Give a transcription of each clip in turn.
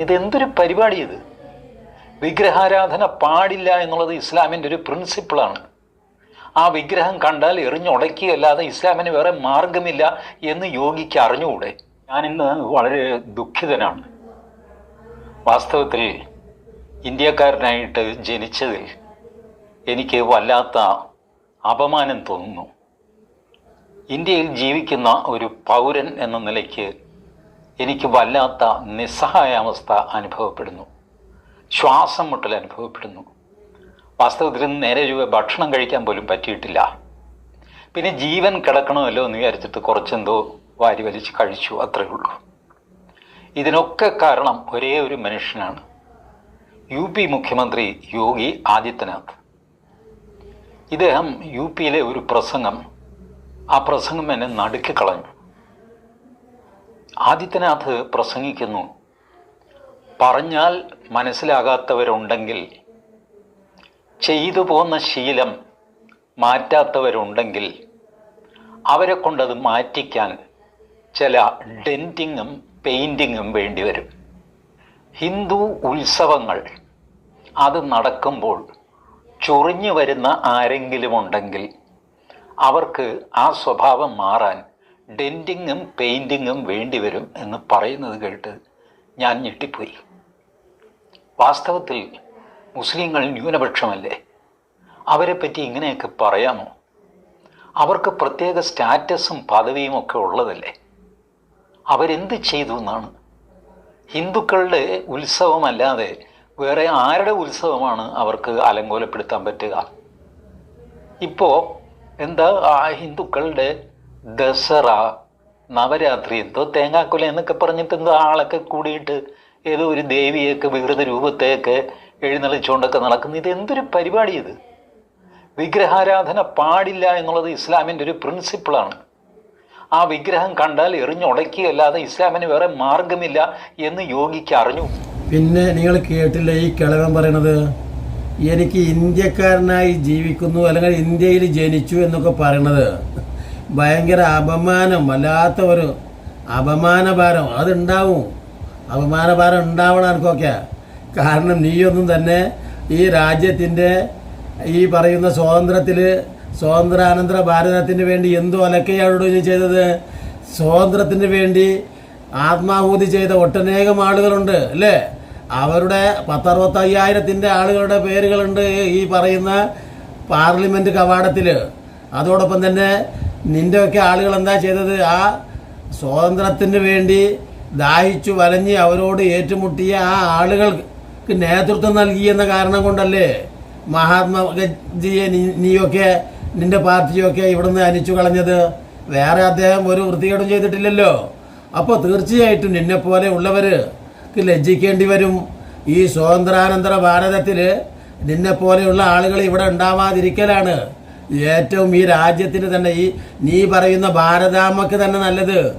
ഇതെന്തൊരു പരിപാടി ഇത്? വിഗ്രഹാരാധന പാടില്ല എന്നുള്ളത് ഇസ്ലാമിന്റെ ഒരു പ്രിൻസിപ്പിളാണ്. ആ വിഗ്രഹം കണ്ടാൽ എറിഞ്ഞുടക്കിയല്ലാതെ ഇസ്ലാമിന് വേറെ മാർഗമില്ല എന്ന് യോഗിക്ക് അറിഞ്ഞുകൂടെ? ഞാനിന്ന് വളരെ ദുഃഖിതനാണ്. വാസ്തവത്തിൽ ഇന്ത്യക്കാരനായിട്ട് ജനിച്ചതിൽ എനിക്ക് വല്ലാത്ത അപമാനം തോന്നുന്നു. ഇന്ത്യയിൽ ജീവിക്കുന്ന ഒരു പൗരൻ എന്ന നിലയ്ക്ക് എനിക്ക് വല്ലാത്ത നിസ്സഹായാവസ്ഥ അനുഭവപ്പെടുന്നു. ശ്വാസം മുട്ടൽ അനുഭവപ്പെടുന്നു. വാസ്തവത്തിൽ നേരെ രൂപ ഭക്ഷണം കഴിക്കാൻ പോലും പറ്റിയിട്ടില്ല. പിന്നെ ജീവൻ കിടക്കണമല്ലോ എന്ന് വിചാരിച്ചിട്ട് കുറച്ചെന്തോ വാരി വലിച്ച് കഴിച്ചു അത്രയേ ഉള്ളൂ. ഇതിനൊക്കെ കാരണം ഒരേ ഒരു മനുഷ്യനാണ്. യു പി മുഖ്യമന്ത്രി യോഗി ആദിത്യനാഥ്. ഇദ്ദേഹം യു പിയിലെ ഒരു പ്രസംഗം ആ പ്രസംഗം എന്നെ നടുക്കി കളഞ്ഞു. ആദിത്യനാഥ് പ്രസംഗിക്കുന്നു. പറഞ്ഞാൽ മനസ്സിലാകാത്തവരുണ്ടെങ്കിൽ ചെയ്തു പോന്ന ശീലം മാറ്റാത്തവരുണ്ടെങ്കിൽ അവരെ കൊണ്ടത് മാറ്റിക്കാൻ ചില ഡെന്റിങ്ങും പെയിന്റിങ്ങും വേണ്ടിവരും ഹിന്ദു ഉത്സവങ്ങൾ അത് നടക്കുമ്പോൾ ചൊറിഞ്ഞു വരുന്ന ആരെങ്കിലും ഉണ്ടെങ്കിൽ അവർക്ക് ആ സ്വഭാവം മാറാൻ ഡെന്റിങ്ങും പെയിന്റിങ്ങും വേണ്ടിവരും എന്ന് പറയുന്നത് കേട്ട് ഞാൻ ഞെട്ടിപ്പോയി. വാസ്തവത്തിൽ മുസ്ലിങ്ങൾ ന്യൂനപക്ഷമല്ലേ? അവരെ പറ്റി ഇങ്ങനെയൊക്കെ പറയാമോ? അവർക്ക് പ്രത്യേക സ്റ്റാറ്റസും പദവിയും ഒക്കെ ഉള്ളതല്ലേ? അവരെന്ത് ചെയ്തു എന്നാണ്? ഹിന്ദുക്കളുടെ ഉത്സവമല്ലാതെ വേറെ ആരുടെ ഉത്സവമാണ് അവർക്ക് അലങ്കോലപ്പെടുത്താൻ പറ്റുക? ഇപ്പോൾ എന്താ ആ ഹിന്ദുക്കളുടെ ദസറ നവരാത്രി എന്തോ തേങ്ങാക്കുല എന്നൊക്കെ പറഞ്ഞിട്ട് എന്തോ ആളൊക്കെ കൂടിയിട്ട് ഏതോ ഒരു ദേവിയൊക്കെ വികൃത രൂപത്തെയൊക്കെ എഴുന്നള്ളിച്ചുകൊണ്ടൊക്കെ നടക്കുന്നു. ഇത് എന്തൊരു പരിപാടി ഇത്? വിഗ്രഹാരാധന പാടില്ല എന്നുള്ളത് ഇസ്ലാമിന്റെ ഒരു പ്രിൻസിപ്പിളാണ്. ആ വിഗ്രഹം കണ്ടാൽ എറിഞ്ഞുടയ്ക്കുകയല്ലാതെ ഇസ്ലാമിന് വേറെ മാർഗമില്ല എന്ന് യോഗിക്ക് അറിഞ്ഞു. പിന്നെ നിങ്ങൾ കേട്ടില്ല ഈ കിളവൻ പറയണത്? എനിക്ക് ഇന്ത്യക്കാരനായി ജീവിക്കുന്നു അല്ലെങ്കിൽ ഇന്ത്യയിൽ ജനിച്ചു എന്നൊക്കെ പറയണത്. ഭയങ്കര അപമാനം വല്ലാത്ത ഒരു അപമാനഭാരം. അതുണ്ടാവും. അപമാനഭാരം ഉണ്ടാവണം എനിക്കൊക്കെ കാരണം നീയൊന്നും തന്നെ ഈ രാജ്യത്തിന്റെ ഈ പറയുന്ന സ്വാതന്ത്ര്യത്തിൽ സ്വാതന്ത്ര്യാനന്തര ഭാരതത്തിന് വേണ്ടി എന്തോ അലക്കയാണോ നീ ചെയ്തത്? സ്വാതന്ത്ര്യത്തിന് വേണ്ടി ആത്മാഹൂതി ചെയ്ത ഒട്ടനേകം ആളുകളുണ്ട് അല്ലേ? അവരുടെ പത്തറുപത്തയ്യായിരത്തിന്റെ ആളുകളുടെ പേരുകളുണ്ട് ഈ പറയുന്ന പാർലമെന്റ് കവാടത്തിൽ അതോടൊപ്പം തന്നെ നിന്റെയൊക്കെ ആളുകൾ എന്താ ചെയ്തത്? ആ സ്വാതന്ത്ര്യത്തിന് വേണ്ടി ദാഹിച്ചു വലഞ്ഞ് അവരോട് ഏറ്റുമുട്ടിയ ആ ആളുകൾക്ക് നേതൃത്വം നൽകി എന്ന കാരണം കൊണ്ടല്ലേ മഹാത്മാഗാന്ധിയെ നീ- നീയൊക്കെ നിന്റെ പാർട്ടിയൊക്കെ ഇവിടുന്ന് അനിച്ചു കളഞ്ഞത്? വേറെ അദ്ദേഹം ഒരു വൃത്തികേടും ചെയ്തിട്ടില്ലല്ലോ. അപ്പോൾ തീർച്ചയായിട്ടും നിന്നെ പോലെ ഉള്ളവർക്ക് ലജ്ജിക്കേണ്ടി വരും. ഈ സ്വാതന്ത്ര്യാനന്തര ഭാരതത്തിൽ നിന്നെപ്പോലെയുള്ള ആളുകൾ ഇവിടെ ഉണ്ടാവാതിരിക്കലാണ്. ഏറ്റവും ഈ രാജ്യത്തിന് തന്നെ ഈ നീ പറയുന്ന ഭാരതാമ്മക്ക് തന്നെ നല്ലത്.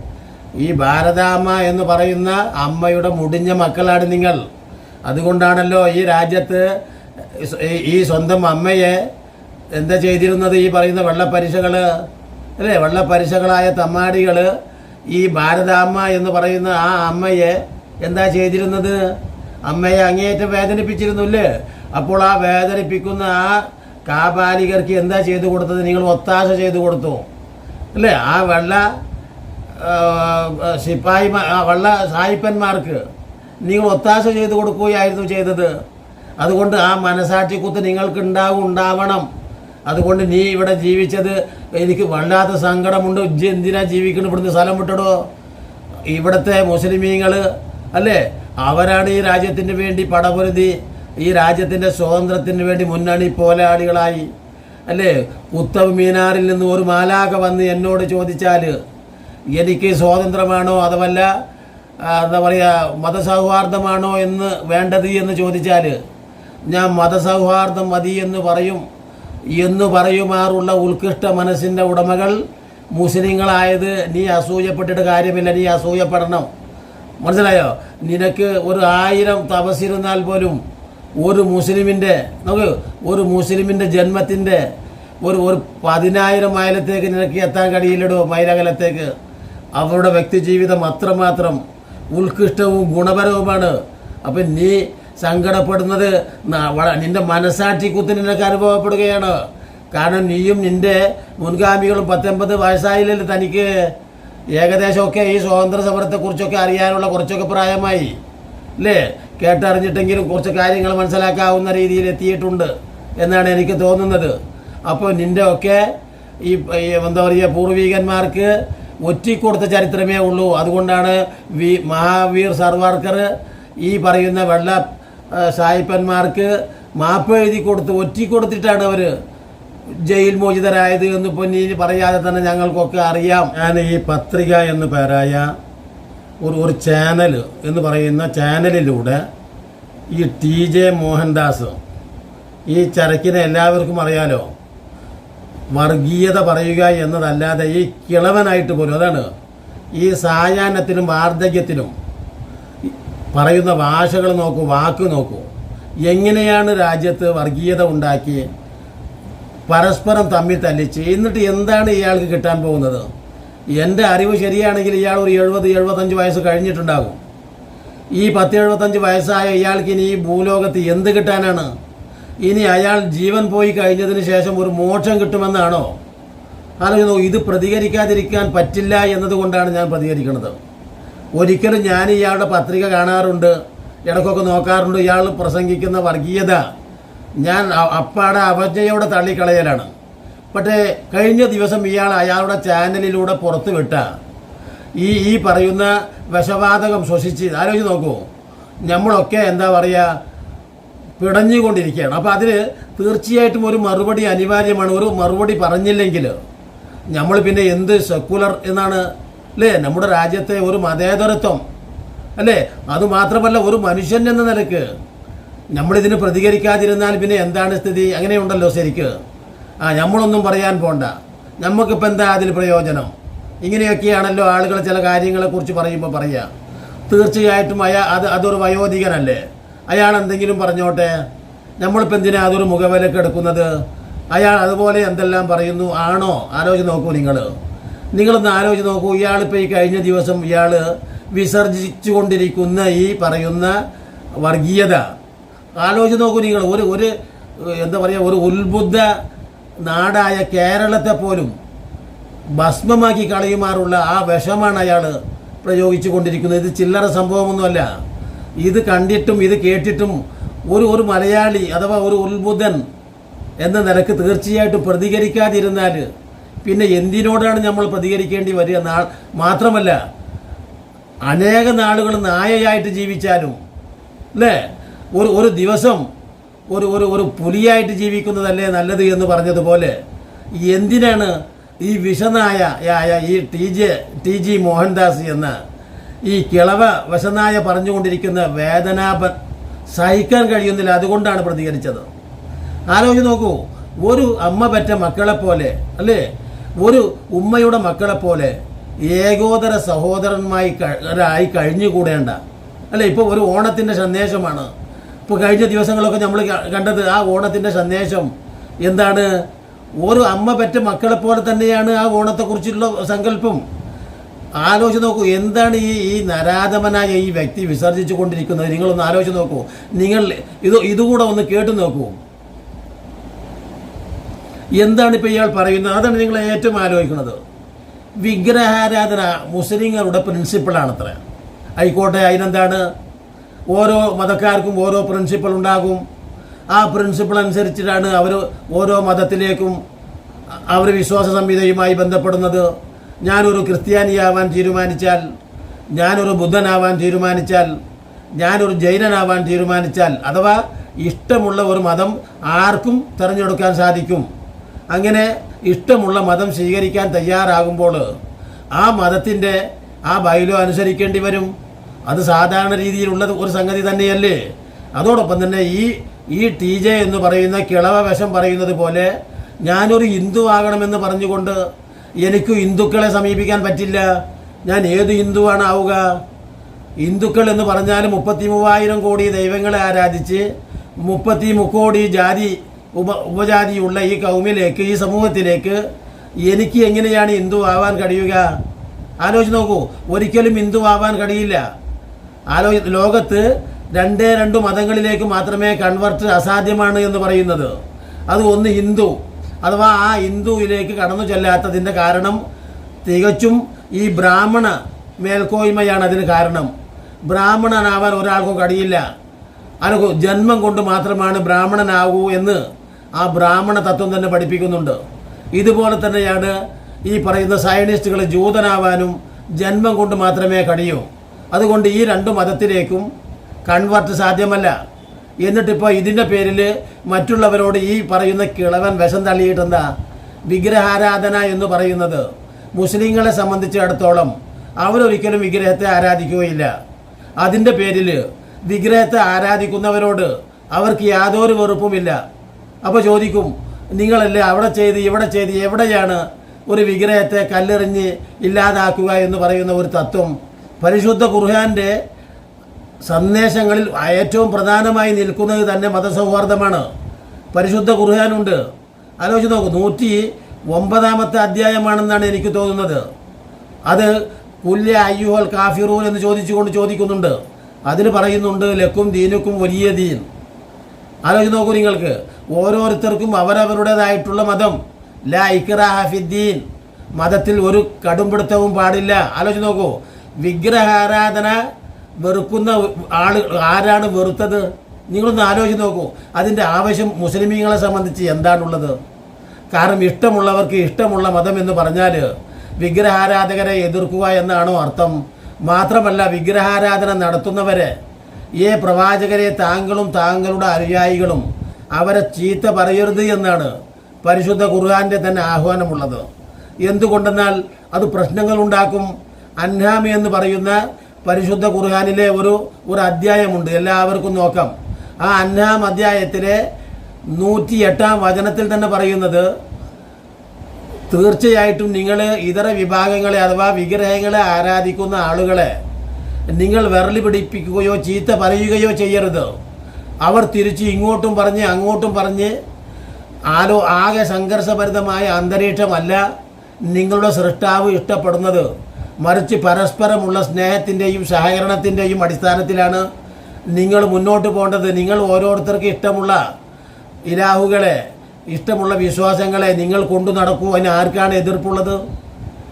ഈ ഭാരതാമ്മ എന്ന് പറയുന്ന അമ്മയുടെ മുടിഞ്ഞ മക്കളാണ് നിങ്ങൾ. അതുകൊണ്ടാണല്ലോ ഈ രാജ്യത്ത് ഈ- സ്വന്തം അമ്മയെ എന്താ ചെയ്തിരുന്നത് ഈ പറയുന്ന വെള്ളപ്പരിശകൾ അല്ലേ? വെള്ളപ്പരിശകളായ തമ്മാടികൾ ഈ ഭാരതാമ്മ എന്ന് പറയുന്ന ആ അമ്മയെ എന്താ ചെയ്തിരുന്നത്? അമ്മയെ അങ്ങേയറ്റം വേദനിപ്പിച്ചിരുന്നു അല്ലേ? അപ്പോൾ ആ വേദനിപ്പിക്കുന്ന ആ കാപാലികർക്ക് എന്താ ചെയ്തു കൊടുത്തത്? നിങ്ങൾ ഒത്താശ ചെയ്തു കൊടുത്തു. അല്ലേ? ആ വെള്ള സിപ്പായി വെള്ള സായിപ്പന്മാർക്ക് നിങ്ങൾ ഒത്താശ ചെയ്തു കൊടുക്കുകയായിരുന്നു ചെയ്തത്. അതുകൊണ്ട് ആ മനസാക്ഷി കുത്ത് നിങ്ങൾക്ക് ഉണ്ടാവും ഉണ്ടാവണം. അതുകൊണ്ട് നീ ഇവിടെ ജീവിച്ചത് എനിക്ക് വല്ലാത്ത സങ്കടമുണ്ട്. എന്തിനാ ജീവിക്കണം? ഇവിടുന്ന് സ്ഥലം വിട്ടടോ. ഇവിടുത്തെ മുസ്ലിമീങ്ങൾ അല്ലേ? അവരാണ് ഈ രാജ്യത്തിന് വേണ്ടി പടപൊരുതി ഈ രാജ്യത്തിന്റെ സ്വാതന്ത്ര്യത്തിന് വേണ്ടി മുന്നണി പോരാളികളായി. അല്ലേ? ഉത്തവ് മീനാറിൽ നിന്ന് ഒരു മാലാക വന്ന് എന്നോട് ചോദിച്ചാൽ എനിക്ക് സ്വാതന്ത്ര്യമാണോ അതുമല്ല എന്താ പറയുക മതസൗഹാർദ്ദമാണോ എന്ന് വേണ്ടത്? എന്ന് ചോദിച്ചാൽ ഞാൻ മതസൗഹാർദ്ദം മതി എന്ന് പറയും. എന്ന് പറയുമാറുള്ള ഉത്കൃഷ്ട മനസ്സിന്റെ ഉടമകൾ മുസ്ലിങ്ങളായത് നീ അസൂയപ്പെട്ടിട്ട് കാര്യമില്ല നീ അസൂയപ്പെടണം. മനസ്സിലായോ? നിനക്ക് ഒരു ആയിരം തപസ്സിരുന്നാൽ പോലും ഒരു മുസ്ലിമിന്റെ നോക്ക് ഒരു മുസ്ലിമിന്റെ ജന്മത്തിന്റെ ഒരു ഒരു പതിനായിരം മൈലത്തേക്ക് നിനക്ക് എത്താൻ കഴിയില്ലടോ മൈലകലത്തേക്ക് അവരുടെ വ്യക്തി ജീവിതം അത്രമാത്രം ഉത്കൃഷ്ടവും ഗുണപരവുമാണ്. അപ്പം നീ സങ്കടപ്പെടുന്നത് നിന്റെ മനസാക്ഷി കുത്തിന് നിനക്ക് അനുഭവപ്പെടുകയാണ്. കാരണം നീയും നിന്റെ മുൻഗാമികളും പത്തൊമ്പത് വയസ്സായില്ലല്ലോ തനിക്ക്. ഏകദേശമൊക്കെ ഈ സ്വാതന്ത്ര്യ സമരത്തെക്കുറിച്ചൊക്കെ അറിയാനുള്ള കുറച്ചൊക്കെ പ്രായമായി. അല്ലേ? കേട്ടറിഞ്ഞിട്ടെങ്കിലും കുറച്ച് കാര്യങ്ങൾ മനസ്സിലാക്കാവുന്ന രീതിയിൽ എത്തിയിട്ടുണ്ട് എന്നാണ് എനിക്ക് തോന്നുന്നത്. അപ്പോൾ നിന്റെ ഒക്കെ ഈ എന്താ പറയുക പൂർവികന്മാർക്ക് ഒറ്റിക്കൊടുത്ത ചരിത്രമേ ഉള്ളൂ. അതുകൊണ്ടാണ് വി മഹാവീർ സർവാർക്കർ ഈ പറയുന്ന വെള്ള സായിപ്പന്മാർക്ക് മാപ്പ് എഴുതി കൊടുത്ത് ഒറ്റിക്കൊടുത്തിട്ടാണ് അവർ ജയിൽ മോചിതരായത് എന്ന് പൊന്നിയിൽ പറയാതെ തന്നെ ഞങ്ങൾക്കൊക്കെ അറിയാം. ഞാൻ ഈ പത്രിക എന്ന് പേരായ ഒരു ഒരു ചാനൽ എന്ന് പറയുന്ന ചാനലിലൂടെ ഈ ടി ജെ മോഹൻദാസ് ഈ ചരക്കിനെ എല്ലാവർക്കും അറിയാലോ. വർഗീയത പറയുക എന്നതല്ലാതെ ഈ കിളവനായിട്ട് പോലും അതാണ് ഈ സായാഹ്നത്തിനും വാർദ്ധക്യത്തിലും പറയുന്ന ഭാഷകൾ നോക്കൂ വാക്ക് നോക്കൂ. എങ്ങനെയാണ് രാജ്യത്ത് വർഗീയത ഉണ്ടാക്കി പരസ്പരം തമ്മിൽ തല്ലിച്ച്. എന്നിട്ട് എന്താണ് ഇയാൾക്ക് കിട്ടാൻ പോകുന്നത്? എന്റെ അറിവ് ശരിയാണെങ്കിൽ ഇയാൾ ഒരു എഴുപത് എഴുപത്തഞ്ച് വയസ്സ് കഴിഞ്ഞിട്ടുണ്ടാകും. ഈ പത്ത് എഴുപത്തഞ്ച് വയസ്സായ ഇയാൾക്ക് ഇനി ഈ ഭൂലോകത്ത് എന്ത് കിട്ടാനാണ്? ഇനി അയാൾ ജീവൻ പോയി കഴിഞ്ഞതിന് ശേഷം ഒരു മോക്ഷം കിട്ടുമെന്നാണോ? ആലോചിക്കുന്നു ഇത് പ്രതികരിക്കാതിരിക്കാൻ പറ്റില്ല എന്നതുകൊണ്ടാണ് ഞാൻ പ്രതികരിക്കുന്നത്. ഒരിക്കലും ഞാൻ ഇയാളുടെ പത്രിക കാണാറുണ്ട് ഇടക്കൊക്കെ നോക്കാറുണ്ട് ഇയാൾ പ്രസംഗിക്കുന്ന വർഗീയത. ഞാൻ അപ്പാടെ അവജ്ഞയോടെ തള്ളിക്കളയലാണ്. പക്ഷേ കഴിഞ്ഞ ദിവസം ഇയാൾ അയാളുടെ ചാനലിലൂടെ പുറത്തു വിട്ട ഈ ഈ പറയുന്ന വിഷവാതകം ശ്വസിച്ച് ആലോചിച്ച് നോക്കൂ. നമ്മളൊക്കെ എന്താ പറയുക പിടഞ്ഞുകൊണ്ടിരിക്കുകയാണ്. അപ്പോൾ അതിന് തീർച്ചയായിട്ടും ഒരു മറുപടി അനിവാര്യമാണ്. ഒരു മറുപടി പറഞ്ഞില്ലെങ്കിൽ നമ്മൾ പിന്നെ എന്ത് സെക്കുലർ എന്നാണ് അല്ലേ? നമ്മുടെ രാജ്യത്തെ ഒരു മതേതരത്വം അല്ലേ? അതുമാത്രമല്ല ഒരു മനുഷ്യൻ എന്ന നിലയ്ക്ക് നമ്മളിതിന് പ്രതികരിക്കാതിരുന്നാൽ പിന്നെ എന്താണ് സ്ഥിതി? അങ്ങനെയുണ്ടല്ലോ ശരിക്ക്. ആ നമ്മളൊന്നും പറയാൻ പോണ്ട. നമുക്കിപ്പോൾ എന്താ അതിൽ പ്രയോജനം? ഇങ്ങനെയൊക്കെയാണല്ലോ ആളുകൾ ചില കാര്യങ്ങളെക്കുറിച്ച് പറയുമ്പോൾ പറയുക തീർച്ചയായിട്ടും അയാൾ അത് അതൊരു വയോധികനല്ലേ? അയാൾ എന്തെങ്കിലും പറഞ്ഞോട്ടെ? നമ്മളിപ്പോൾ എന്തിനാ അതൊരു മുഖവിലക്ക് എടുക്കുന്നത്? അയാൾ അതുപോലെ എന്തെല്ലാം പറയുന്നു? ആണോ? ആലോചിച്ച് നോക്കൂ നിങ്ങൾ. നിങ്ങളൊന്ന് ആലോചിച്ച് നോക്കൂ ഇയാളിപ്പോൾ ഈ കഴിഞ്ഞ ദിവസം ഇയാൾ വിസർജിച്ചു കൊണ്ടിരിക്കുന്ന ഈ പറയുന്ന വർഗീയത. ആലോചിച്ച് നോക്കൂ നിങ്ങൾ ഒരു ഒരു എന്താ പറയുക ഒരു ഉത്ബുദ്ധ നാടായ കേരളത്തെ പോലും ഭസ്മമാക്കി കളയുമാറുള്ള ആ വിഷമാണ് അയാൾ പ്രയോഗിച്ചു കൊണ്ടിരിക്കുന്നത് ഇത് ചില്ലറ സംഭവമൊന്നുമല്ല. ഇത് കണ്ടിട്ടും ഇത് കേട്ടിട്ടും ഒരു ഒരു മലയാളി അഥവാ ഒരു ഉത്ബുദ്ധൻ എന്ന നിലയ്ക്ക് തീർച്ചയായിട്ടും പ്രതികരിക്കാതിരുന്നാൽ പിന്നെ എന്തിനോടാണ് നമ്മൾ പ്രതികരിക്കേണ്ടി വരിക? നാ മാത്രമല്ല അനേക നാളുകൾ നായയായിട്ട് ജീവിച്ചാലും അല്ലേ ഒരു ഒരു ദിവസം ഒരു ഒരു ഒരു പുലിയായിട്ട് ജീവിക്കുന്നതല്ലേ നല്ലത് എന്ന് പറഞ്ഞതുപോലെ എന്തിനാണ് ഈ വിഷനായ ഈ T J T G Mohandas എന്ന ഈ കിളവ വശനായ പറഞ്ഞുകൊണ്ടിരിക്കുന്ന വേദനാപ സഹിക്കാൻ കഴിയുന്നില്ല അതുകൊണ്ടാണ് പ്രതികരിച്ചത്. ആലോചിച്ച് നോക്കൂ ഒരു അമ്മ പറ്റ മക്കളെ പോലെ അല്ലേ? ഒരു ഉമ്മയുടെ മക്കളെ പോലെ ഏകോദര സഹോദരന്മായി ആയി കഴിഞ്ഞുകൂടേണ്ട. അല്ലേ? ഇപ്പോൾ ഒരു ഓണത്തിന്റെ സന്ദേശമാണ്. ഇപ്പോൾ കഴിഞ്ഞ ദിവസങ്ങളൊക്കെ നമ്മൾ കണ്ടത് ആ ഓണത്തിന്റെ സന്ദേശം. എന്താണ്? ഓരോ അമ്മ പെറ്റ മക്കളെ പോലെ തന്നെയാണ് ആ ഓണത്തെക്കുറിച്ചുള്ള സങ്കല്പം. ആലോചിച്ച് നോക്കൂ എന്താണ് ഈ ഈ നരാധമനായ ഈ വ്യക്തി വിസർജിച്ചു കൊണ്ടിരിക്കുന്നത്? നിങ്ങളൊന്ന് ആലോചിച്ച് നോക്കൂ. നിങ്ങൾ ഇത് ഇതുകൂടെ ഒന്ന് കേട്ടു നോക്കൂ. എന്താണ് ഇപ്പോൾ ഇയാൾ പറയുന്നത്? അതാണ് നിങ്ങൾ ഏറ്റവും ആലോചിക്കുന്നത്. വിഗ്രഹാരാധന മുസ്ലിങ്ങളുടെ പ്രിൻസിപ്പിളാണത്ര ആയിക്കോട്ടെ അതിനെന്താണ്? ഓരോ മതക്കാർക്കും ഓരോ പ്രിൻസിപ്പൾ ഉണ്ടാകും. ആ പ്രിൻസിപ്പൾ അനുസരിച്ചിട്ടാണ് അവർ ഓരോ മതത്തിലേക്കും അവർ വിശ്വാസ സംഹിതയുമായി ബന്ധപ്പെടുന്നത്. ഞാനൊരു ക്രിസ്ത്യാനിയാവാൻ തീരുമാനിച്ചാൽ ഞാനൊരു ബുദ്ധനാവാൻ തീരുമാനിച്ചാൽ ഞാനൊരു ജൈനനാവാൻ തീരുമാനിച്ചാൽ അഥവാ ഇഷ്ടമുള്ള ഒരു മതം ആർക്കും തിരഞ്ഞെടുക്കാൻ സാധിക്കും. അങ്ങനെ ഇഷ്ടമുള്ള മതം സ്വീകരിക്കാൻ തയ്യാറാകുമ്പോൾ ആ മതത്തിന്റെ ആ ബൈലോ അനുസരിക്കേണ്ടി വരും. അത് സാധാരണ രീതിയിലുള്ളത് ഒരു സംഗതി തന്നെയല്ലേ? അതോടൊപ്പം തന്നെ ഈ ഈ ടി ജെ എന്ന് പറയുന്ന കിളവ വശം പറയുന്നത് പോലെ ഞാനൊരു ഹിന്ദു ആകണമെന്ന് പറഞ്ഞുകൊണ്ട് എനിക്ക് ഹിന്ദുക്കളെ സമീപിക്കാൻ പറ്റില്ല. ഞാൻ ഏത് ഹിന്ദുവാണ് ആവുക? ഹിന്ദുക്കൾ എന്ന് പറഞ്ഞാൽ മുപ്പത്തി മൂവായിരം കോടി ദൈവങ്ങളെ ആരാധിച്ച് മുപ്പത്തി മുക്കോടി ജാതി ഉപ ഉപജാതിയുള്ള ഈ കൗമിലേക്ക് ഈ സമൂഹത്തിലേക്ക് എനിക്ക് എങ്ങനെയാണ് ഹിന്ദു ആവാൻ കഴിയുക? ആലോചിച്ച് നോക്കൂ ഒരിക്കലും ഹിന്ദു ആവാൻ കഴിയില്ല. ആലോചി ലോകത്ത് രണ്ടേ രണ്ട് മതങ്ങളിലേക്ക് മാത്രമേ കൺവെർട്ട് അസാധ്യമാണ് എന്ന് പറയുന്നത്. അത് ഒന്ന് ഹിന്ദു. അഥവാ ആ ഹിന്ദുവിലേക്ക് കടന്നു ചെല്ലാത്തതിന്റെ കാരണം തികച്ചും ഈ ബ്രാഹ്മണ മേൽക്കോയ്മയാണ് അതിന് കാരണം. ബ്രാഹ്മണനാവാൻ ഒരാൾക്കും കഴിയില്ല അനക്കു ജന്മം കൊണ്ട് മാത്രമാണ് ബ്രാഹ്മണനാകൂ എന്ന് ആ ബ്രാഹ്മണ തത്വം തന്നെ പഠിപ്പിക്കുന്നുണ്ട്. ഇതുപോലെ തന്നെയാണ് ഈ പറയുന്ന സയനിസ്റ്റുകൾ ജൂതനാവാനും ജന്മം കൊണ്ട് മാത്രമേ കഴിയൂ അതുകൊണ്ട് ഈ രണ്ട് മതത്തിലേക്കും കൺവെർട്ട് സാധ്യമല്ല. എന്നിട്ടിപ്പോൾ ഇതിന്റെ പേരിൽ മറ്റുള്ളവരോട് ഈ പറയുന്ന കിളവൻ വിഷം തള്ളിയിട്ടെന്താ? വിഗ്രഹാരാധന എന്ന് പറയുന്നത്. മുസ്ലിങ്ങളെ സംബന്ധിച്ചിടത്തോളം അവരൊരിക്കലും വിഗ്രഹത്തെ ആരാധിക്കുകയില്ല. അതിന്റെ പേരിൽ വിഗ്രഹത്തെ ആരാധിക്കുന്നവരോട് അവർക്ക് യാതൊരു വെറുപ്പുമില്ല. അപ്പോൾ ചോദിക്കും നിങ്ങളല്ലേ അവിടെ ചെയ്ത് ഇവിടെ ചെയ്ത് എവിടെയാണ് ഒരു വിഗ്രഹത്തെ കല്ലെറിഞ്ഞ് ഇല്ലാതാക്കുക എന്ന് പറയുന്ന ഒരു തത്വം പരിശുദ്ധ ഖുർഹാന്റെ സന്ദേശങ്ങളിൽ ഏറ്റവും പ്രധാനമായി നിൽക്കുന്നത് തന്നെ മതസൗഹാർദ്ദമാണ്. പരിശുദ്ധ ഖുർഹാനുണ്ട് ആലോചിച്ച് നോക്കൂ നൂറ്റി ഒമ്പതാമത്തെ അധ്യായമാണെന്നാണ് എനിക്ക് തോന്നുന്നത്. അത് കുല്യ അയ്യുഹൽ കാഫിറൂൻ എന്ന് ചോദിച്ചുകൊണ്ട് ചോദിക്കുന്നുണ്ട്. അതിൽ പറയുന്നുണ്ട് ലക്കും ദീനുക്കും വലിയ ദീൻ. ആലോചിച്ച് നോക്കൂ നിങ്ങൾക്ക് ഓരോരുത്തർക്കും അവരവരുടേതായിട്ടുള്ള മതം. ലാ ഇക്രാഹഫിദ്ദീൻ മതത്തിൽ ഒരു കടുംപിടുത്തവും പാടില്ല. ആലോചിച്ച് നോക്കൂ വിഗ്രഹാരാധന വെറുക്കുന്ന ആൾ ആരാണ് വെറുത്തത്? നിങ്ങളൊന്ന് ആലോചിച്ച് നോക്കൂ. അതിന്റെ ആവശ്യം മുസ്ലിമീങ്ങളെ സംബന്ധിച്ച് എന്താണുള്ളത്? കാരണം ഇഷ്ടമുള്ളവർക്ക് ഇഷ്ടമുള്ള മതം എന്ന് പറഞ്ഞാൽ വിഗ്രഹാരാധകരെ എതിർക്കുക എന്നാണോ അർത്ഥം. മാത്രമല്ല വിഗ്രഹാരാധന നടത്തുന്നവരെ ഈ പ്രവാചകരെ താങ്കളും താങ്കളുടെ അനുയായികളും അവരെ ചീത്ത പറയരുത് എന്നാണ് പരിശുദ്ധ ഖുർഹാന്റെ തന്നെ ആഹ്വാനമുള്ളത്. എന്തുകൊണ്ടെന്നാൽ അത് പ്രശ്നങ്ങൾ ഉണ്ടാക്കും. അൻഹാമി എന്ന് പറയുന്ന പരിശുദ്ധ ഖുർഹാനിലെ ഒരു ഒരു അധ്യായമുണ്ട്. എല്ലാവർക്കും നോക്കാം. ആ അന്നാം അധ്യായത്തിലെ നൂറ്റി എട്ടാം വചനത്തിൽ തന്നെ പറയുന്നത് തീർച്ചയായിട്ടും നിങ്ങൾ ഇതര വിഭാഗങ്ങളെ അഥവാ വിഗ്രഹങ്ങളെ ആരാധിക്കുന്ന ആളുകളെ നിങ്ങൾ വിരളി പിടിപ്പിക്കുകയോ ചീത്ത പറയുകയോ ചെയ്യരുത്. അവർ തിരിച്ച് ഇങ്ങോട്ടും പറഞ്ഞ് അങ്ങോട്ടും പറഞ്ഞ് ആലോ ആകെ സംഘർഷഭരിതമായ അന്തരീക്ഷമല്ല നിങ്ങളുടെ സൃഷ്ടാവ് ഇഷ്ടപ്പെടുന്നത്. മറിച്ച് പരസ്പരമുള്ള സ്നേഹത്തിന്റെയും സഹകരണത്തിന്റെയും അടിസ്ഥാനത്തിലാണ് നിങ്ങൾ മുന്നോട്ട് പോകേണ്ടത്. നിങ്ങൾ ഓരോരുത്തർക്ക് ഇഷ്ടമുള്ള ഇലാഹുകളെ ഇഷ്ടമുള്ള വിശ്വാസങ്ങളെ നിങ്ങൾ കൊണ്ടു നടക്കൂ. അതിന് ആർക്കാണ് എതിർപ്പുള്ളത്?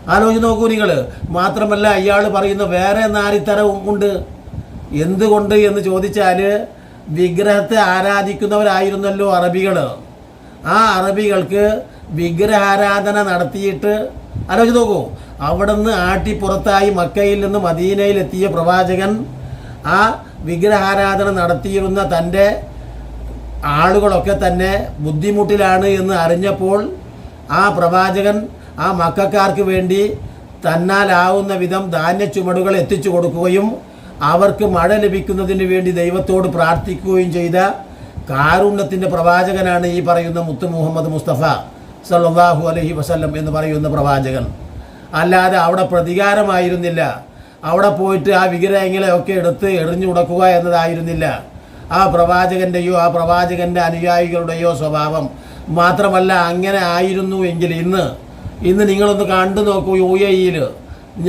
ആലോചിച്ച് നോക്കൂ നിങ്ങൾ മാത്രമല്ല ഇയാൾ പറയുന്ന വേറെ നാരിത്തരവും ഉണ്ട്. എന്തുകൊണ്ട് എന്ന് ചോദിച്ചാൽ വിഗ്രഹത്തെ ആരാധിക്കുന്നവരായിരുന്നല്ലോ അറബികൾ ആ അറബികൾക്ക് വിഗ്രഹാരാധന നടത്തിയിട്ട് ആലോചിച്ച് നോക്കൂ. അവിടെ നിന്ന് ആട്ടി പുറത്തായി മക്കയിൽ നിന്ന് മദീനയിൽ എത്തിയ പ്രവാചകൻ ആ വിഗ്രഹാരാധന നടത്തിയിരുന്ന തന്റെ ആളുകളൊക്കെ തന്നെ ബുദ്ധിമുട്ടിലാണ് എന്ന് അറിഞ്ഞപ്പോൾ ആ പ്രവാചകൻ ആ മക്കാർക്ക് വേണ്ടി തന്നാലാവുന്ന വിധം ധാന്യ ചുമടുകൾ എത്തിച്ചു കൊടുക്കുകയും അവർക്ക് മഴ ലഭിക്കുന്നതിന് വേണ്ടി ദൈവത്തോട് പ്രാർത്ഥിക്കുകയും ചെയ്ത കാരുണ്യത്തിന്റെ പ്രവാചകനാണ് ഈ പറയുന്ന മുത്തു മുഹമ്മദ് മുസ്തഫ. സല്ലല്ലാഹു അലഹി വസല്ലം എന്ന് പറയുന്ന പ്രവാചകൻ. അല്ലാതെ അവിടെ പ്രതികാരമായിരുന്നില്ല. അവിടെ പോയിട്ട് ആ വിഗ്രഹങ്ങളെയൊക്കെ എടുത്ത് എറിഞ്ഞുടക്കുക എന്നതായിരുന്നില്ല. ആ പ്രവാചകന്റെയോ ആ പ്രവാചകന്റെ അനുയായികളുടെയോ സ്വഭാവം. മാത്രമല്ല അങ്ങനെ ആയിരുന്നു എങ്കിൽ ഇന്ന് ഇന്ന് നിങ്ങളൊന്ന് കണ്ടു നോക്കൂ യു എ ഇയിൽ.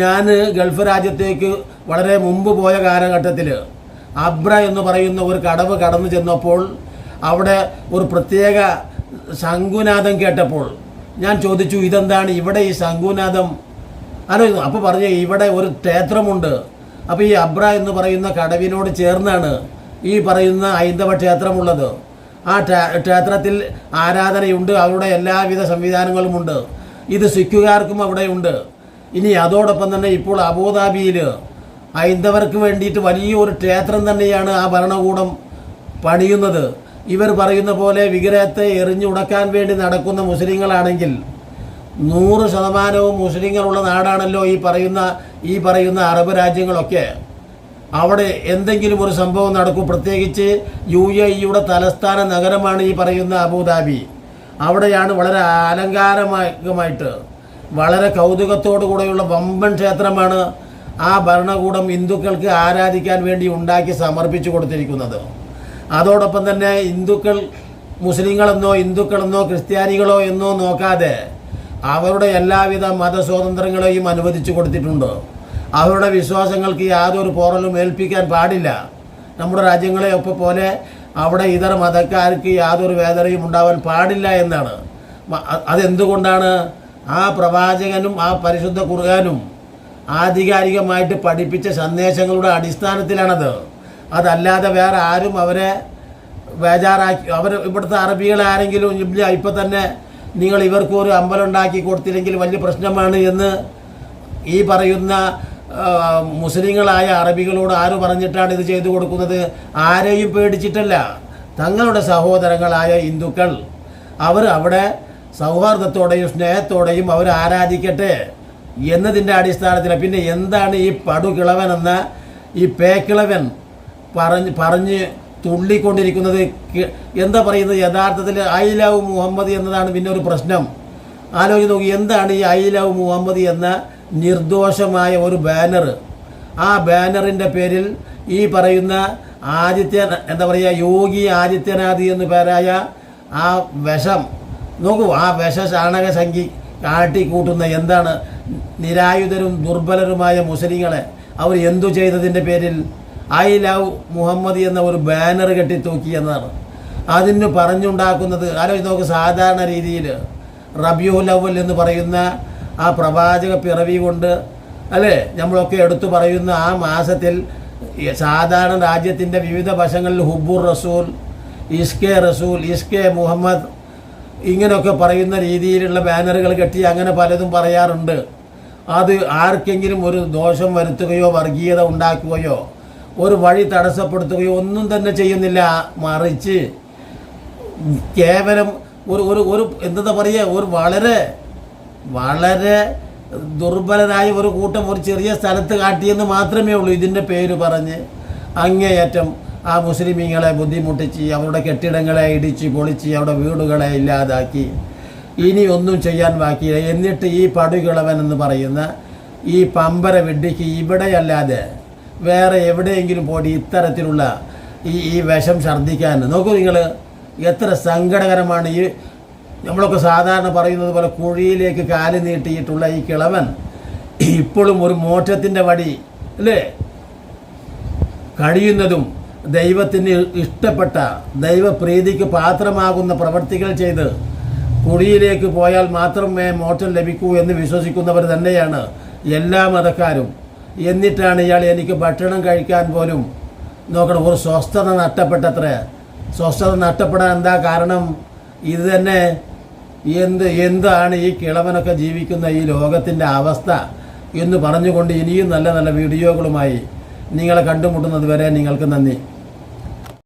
ഞാൻ ഗൾഫ് രാജ്യത്തേക്ക് വളരെ മുമ്പ് പോയ കാലഘട്ടത്തിൽ അബ്ര എന്ന് പറയുന്ന ഒരു കടവ് കടന്നു ചെന്നപ്പോൾ അവിടെ ഒരു പ്രത്യേക ശംഖുനാഥം കേട്ടപ്പോൾ ഞാൻ ചോദിച്ചു ഇതെന്താണ് ഇവിടെ ഈ ശംഖുനാഥം? ആലോചിക്കുന്നു അപ്പോൾ പറഞ്ഞു ഇവിടെ ഒരു ക്ഷേത്രമുണ്ട്. അപ്പോൾ ഈ അബ്ര എന്ന് പറയുന്ന കടവിനോട് ചേർന്നാണ് ഈ പറയുന്ന ഹൈന്ദവ ക്ഷേത്രമുള്ളത്. ആ ക്ഷേ- ക്ഷേത്രത്തിൽ ആരാധനയുണ്ട് അവരുടെ എല്ലാവിധ സംവിധാനങ്ങളുമുണ്ട്. ഇത് സിഖുകാർക്കും അവിടെയുണ്ട് ഇനി അതോടൊപ്പം തന്നെ ഇപ്പോൾ അബുദാബിയിൽ ഹൈന്ദവർക്ക് വേണ്ടിയിട്ട് വലിയൊരു ക്ഷേത്രം തന്നെയാണ് ആ ഭരണകൂടം പണിയുന്നത്. ഇവർ പറയുന്ന പോലെ വിഗ്രഹത്തെ എറിഞ്ഞുടക്കാൻ വേണ്ടി നടക്കുന്ന മുസ്ലിങ്ങളാണെങ്കിൽ നൂറ് ശതമാനവും മുസ്ലിങ്ങളുള്ള നാടാണല്ലോ ഈ പറയുന്ന ഈ പറയുന്ന അറബ് രാജ്യങ്ങളൊക്കെ. അവിടെ എന്തെങ്കിലും ഒരു സംഭവം നടക്കും. പ്രത്യേകിച്ച് യു എ ഇയുടെ തലസ്ഥാന നഗരമാണ് ഈ പറയുന്ന അബുദാബി. അവിടെയാണ് വളരെ അലങ്കാരമായിട്ട് വളരെ കൗതുകത്തോടു കൂടെയുള്ള വമ്പൻ ക്ഷേത്രമാണ് ആ ഭരണകൂടം ഹിന്ദുക്കൾക്ക് ആരാധിക്കാൻ വേണ്ടി ഉണ്ടാക്കി സമർപ്പിച്ചു കൊടുത്തിരിക്കുന്നത്. അതോടൊപ്പം തന്നെ ഹിന്ദുക്കൾ മുസ്ലിങ്ങളെന്നോ ഹിന്ദുക്കളെന്നോ ക്രിസ്ത്യാനികളോ എന്നോ നോക്കാതെ അവരുടെ എല്ലാവിധ മതസ്വാതന്ത്ര്യങ്ങളെയും അനുവദിച്ചു കൊടുത്തിട്ടുണ്ട്. അവരുടെ വിശ്വാസങ്ങൾക്ക് യാതൊരു പോറലും ഏൽപ്പിക്കാൻ പാടില്ല. നമ്മുടെ രാജ്യങ്ങളെ ഒക്കെ പോലെ അവിടെ ഇതര മതക്കാർക്ക് യാതൊരു വേദനയും ഉണ്ടാവാൻ പാടില്ല എന്നാണ്. അതെന്തുകൊണ്ടാണ്? ആ പ്രവാചകനും ആ പരിശുദ്ധ കുറുകാനും ആധികാരികമായിട്ട് പഠിപ്പിച്ച സന്ദേശങ്ങളുടെ അടിസ്ഥാനത്തിലാണത്. അതല്ലാതെ വേറെ ആരും അവരെ ബേജാറാക്കി അവർ ഇവിടുത്തെ അറബികൾ ആരെങ്കിലും ഇപ്പം തന്നെ നിങ്ങൾ ഇവർക്ക് ഒരു അമ്പലം ഉണ്ടാക്കി കൊടുത്തില്ലെങ്കിൽ വലിയ പ്രശ്നമാണ് എന്ന് ഈ പറയുന്ന മുസ്ലിങ്ങളായ അറബികളോട് ആര് പറഞ്ഞിട്ടാണ് ഇത് ചെയ്തു കൊടുക്കുന്നത്? ആരെയും പേടിച്ചിട്ടല്ല. തങ്ങളുടെ സഹോദരങ്ങളായ ഹിന്ദുക്കൾ അവർ അവിടെ സൗഹാർദ്ദത്തോടെയും സ്നേഹത്തോടെയും അവർ ആരാധിക്കട്ടെ എന്നതിന്റെ അടിസ്ഥാനത്തിൽ പിന്നെ എന്താണ് ഈ പടുകിളവൻ എന്ന ഈ പേക്കിളവൻ പറഞ്ഞ് പറഞ്ഞ് തുള്ളിക്കൊണ്ടിരിക്കുന്നത് എന്താ പറയുന്നത്? യഥാർത്ഥത്തിൽ ഐ ലവ് മുഹമ്മദ് എന്നതാണ് പിന്നെ ഒരു പ്രശ്നം. ആലോചിച്ച് നോക്കി എന്താണ് ഈ ഐ ലവ് മുഹമ്മദ് എന്ന നിർദോഷമായ ഒരു ബാനർ? ആ ബാനറിന്റെ പേരിൽ ഈ പറയുന്ന ആദിത്യ എന്താ പറയുക യോഗി ആദിത്യനാഥ് എന്നു പേരായ ആ വിഷം. നോക്കൂ ആ വിഷ ചാണക സംഖ്യ കാട്ടിക്കൂട്ടുന്ന എന്താണ്? നിരായുധരും ദുർബലരുമായ മുസ്ലിങ്ങളെ. അവർ എന്തു ചെയ്തതിന്റെ പേരിൽ? ഐ ലവ് മുഹമ്മദ് എന്ന ഒരു ബാനർ കെട്ടി തൂക്കി എന്നാണ്. അതിന് പറഞ്ഞുണ്ടാക്കുന്നത് ആലോചിച്ച് നോക്ക് സാധാരണ രീതിയിൽ റബിയുൽ അവൽ എന്ന് പറയുന്ന ആ പ്രവാചക പിറവി കൊണ്ട് അല്ലേ? നമ്മളൊക്കെ എടുത്തു പറയുന്ന ആ മാസത്തിൽ സാധാരണ രാജ്യത്തിന്റെ വിവിധ വശങ്ങളിൽ ഹുബുർ റസൂൽ ഇസ്കെ റസൂൽ ഇസ്കെ മുഹമ്മദ് ഇങ്ങനെയൊക്കെ പറയുന്ന രീതിയിലുള്ള ബാനറുകൾ കെട്ടി അങ്ങനെ പലതും പറയാറുണ്ട്. അത് ആർക്കെങ്കിലും ഒരു ദോഷം വരുത്തുകയോ വർഗീയത ഉണ്ടാക്കുകയോ ഒരു വഴി തടസ്സപ്പെടുത്തുകയോ ഒന്നും തന്നെ ചെയ്യുന്നില്ല. മറിച്ച് കേവലം ഒരു ഒരു ഒരു എന്താ പറയുക ഒരു വളരെ വളരെ ദുർബലരായ ഒരു കൂട്ടം ഒരു ചെറിയ സ്ഥലത്ത് കാട്ടിയെന്ന് മാത്രമേ ഉള്ളൂ ഇതിന്റെ പേര് പറഞ്ഞ് അങ്ങേയറ്റം ആ മുസ്ലിമീങ്ങളെ ബുദ്ധിമുട്ടിച്ച് അവരുടെ കെട്ടിടങ്ങളെ ഇടിച്ച് പൊളിച്ച് അവരുടെ വീടുകളെ ഇല്ലാതാക്കി. ഇനി ഒന്നും ചെയ്യാൻ ബാക്കിയില്ല. എന്നിട്ട് ഈ പടുകിളവൻ എന്ന് പറയുന്ന ഈ പമ്പര വിഡ്ഢിക്ക് ഇവിടെയല്ലാതെ വേറെ എവിടെയെങ്കിലും പോയിട്ട് ഇത്തരത്തിലുള്ള ഈ ഈ വിഷം ഛർദ്ദിക്കാൻ. നോക്കൂ നിങ്ങൾ എത്ര സങ്കടകരമാണ് ഈ നമ്മളൊക്കെ സാധാരണ പറയുന്നത് പോലെ കുഴിയിലേക്ക് കാൽ നീട്ടിയിട്ടുള്ള ഈ കിളവൻ ഇപ്പോഴും ഒരു മോക്ഷത്തിന്റെ വടി അല്ലേ? കഴിയുന്നതും ദൈവത്തിന് ഇഷ്ടപ്പെട്ട ദൈവപ്രീതിക്ക് പാത്രമാകുന്ന പ്രവർത്തികൾ ചെയ്ത് കുഴിയിലേക്ക് പോയാൽ മാത്രമേ മോക്ഷം ലഭിക്കൂ എന്ന് വിശ്വസിക്കുന്നവർ തന്നെയാണ് എല്ലാ മതക്കാരും. എന്നിട്ടാണ് ഇയാൾ എനിക്ക് ഭക്ഷണം കഴിക്കാൻ പോലും നോക്കണം ഒരു സ്വസ്ഥത നഷ്ടപ്പെട്ടത്ര. സ്വസ്ഥത നഷ്ടപ്പെടാൻ എന്താ കാരണം? ഇത് തന്നെ എന്ത് എന്താണ് ഈ കിളവനൊക്കെ ജീവിക്കുന്ന ഈ ലോകത്തിന്റെ അവസ്ഥ എന്ന് പറഞ്ഞുകൊണ്ട് ഇനിയും നല്ല നല്ല വീഡിയോകളുമായി നിങ്ങളെ കണ്ടുമുട്ടുന്നത് വരെ നിങ്ങൾക്ക് നന്ദി.